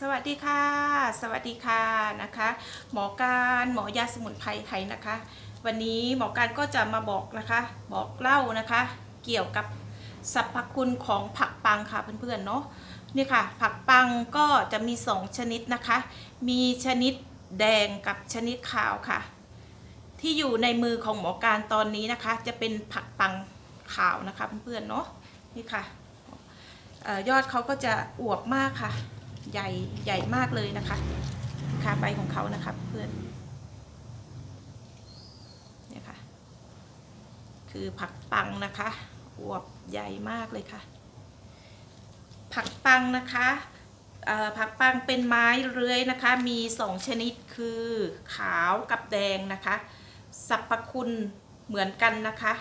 สวัสดีค่ะ สวัสดีค่ะนะคะ หมอการหมอยาสมุนไพรไทยนะคะ วันนี้หมอการก็จะมาบอกนะคะ บอกเล่านะคะ เกี่ยวกับสรรพคุณของผักปังค่ะเพื่อนๆเนาะนี่ค่ะ ผักปังก็จะมี 2 ชนิดนะคะ มีชนิดแดงกับชนิดขาวค่ะ ที่อยู่ในมือของหมอการตอนนี้นะคะ จะเป็นผักปังขาวนะคะเพื่อนๆเนาะนี่ค่ะออยอดเขาก็จะอวบมากค่ะ ใหญ่ใหญ่มากเลยนะคะขาใบของเขานะคะเพื่อนเนี่ยค่ะ คือผักปังนะคะอวบใหญ่มากเลยค่ะ ผักปังนะคะผักปังเป็นไม้เลื้อยนะคะ มีสองชนิดคือขาวกับแดงนะคะสรรพคุณเหมือนกันนะคะ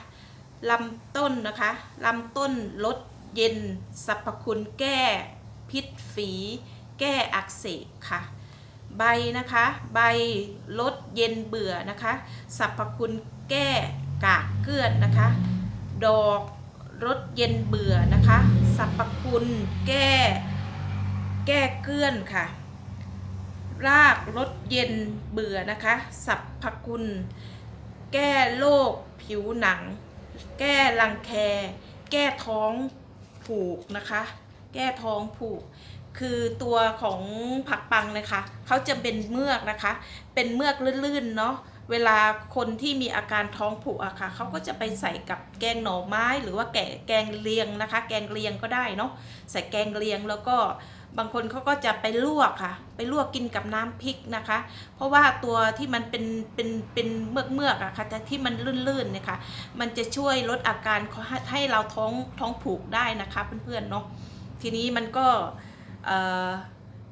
ลำต้นนะคะลำต้นลดเย็นสรรพคุณแก้ พิษฝี แก้อักเสบค่ะ ใบนะคะ ใบลดเย็นเบื่อนะคะสรรพคุณแก้กากเกลื่อนนะคะ ดอกลดเย็นเบื่อนะคะสรรพคุณแก้ แก้เกลื่อนค่ะ รากลดเย็นเบื่อนะคะสรรพคุณ แก้โรคผิวหนัง แก้รังแค แก้ท้องผูกนะคะ แก้ท้องผูก คือตัวของผักปังนะคะเขาจะเป็นเมือกนะคะ เป็นเมือกลื่นๆเนาะเวลาคนที่มีอาการท้องผูกอะค่ะเขาก็จะไปใส่กับแกงหน่อไม้ หรือว่าแกแกงเลียงนะคะ แกงเลียงก็ได้เนาะใส่แกงเลียงแล้วก็บางคนเขาก็จะไปลวกค่ะ ไปลวกกินกับน้ำพริกนะคะ เพราะว่าตัวที่มันเป็นเป็นเป็นเมือกเมือกๆอะค่ะแต่ที่มันลื่นๆเนี่ยค่ะมันจะช่วยลดอาการให้เราท้องท้องผูกได้นะคะเพื่อนๆเนาะ ทีนี้มันก็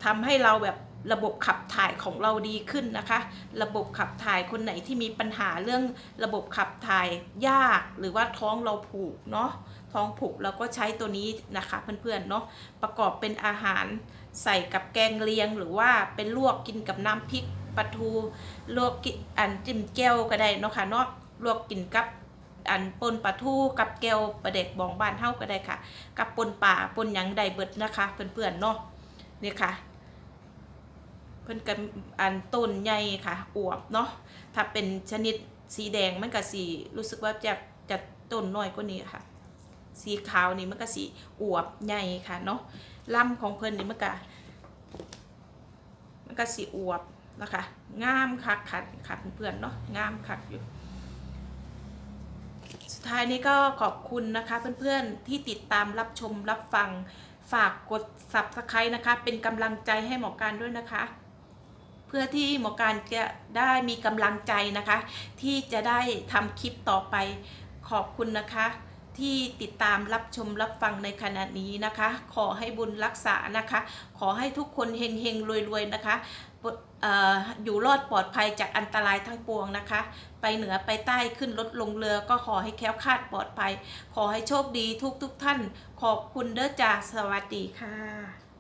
ทำให้เราแบบระบบขับถ่ายของเราดีขึ้นนะคะ ระบบขับถ่ายคนไหนที่มีปัญหาเรื่องระบบขับถ่ายยากหรือว่าท้องเราผูกเนาะท้องผูกเราก็ใช้ตัวนี้นะคะเพื่อนๆเนาะประกอบเป็นอาหารใส่กับแกงเลียง หรือว่าเป็นลวกกินกับน้ำพริกปลาทูลวกกินอันจิ้มแก้วก็ได้เนาะค่ะเนาะลวกกินกับ อันปนปลาทูกับแก้วปลาเด็กบองบ้านเฮาก็ได้ค่ะ กับปนป่าปนหยังใดเบิดนะคะเพื่อนๆเนาะนี่ค่ะ เพิ่นกันอันต้นใหญ่ค่ะอวบเนาะถ้าเป็นชนิดสีแดงมันก็สีรู้สึกว่าจะจะต้นน้อยกว่านี้ค่ะ สีขาวนี่มันก็สีอวบใหญ่ค่ะเนาะลำของเพิ่นนี่มันก็มันก็สีอวบนะคะงามคักค่ะค่ะเพื่อนๆเนาะงามคักอยู่ สุดท้ายนี้ก็ขอบคุณนะคะเพื่อนๆที่ติดตามรับชมรับฟังฝากกด subscribe นะคะ เป็นกำลังใจให้หมอการด้วยนะคะ เพื่อที่หมอการจะได้มีกำลังใจนะคะ ที่จะได้ทำคลิปต่อไปขอบคุณนะคะ ที่ติดตามรับชมรับฟังในขณะนี้นะคะ ขอให้บุญรักษานะคะ ขอให้ทุกคนเฮงเฮงรวยรวยๆนะคะออยู่รอดปลอดภัยจากอันตรายทั้งปวงนะคะ ไปเหนือไปใต้ขึ้นรถลงเรือก็ขอให้แค้วคาดปลอดภัย ขอให้โชคดีทุกทุกท่าน ขอบคุณเด้อจ่าสวัสดีค่ะ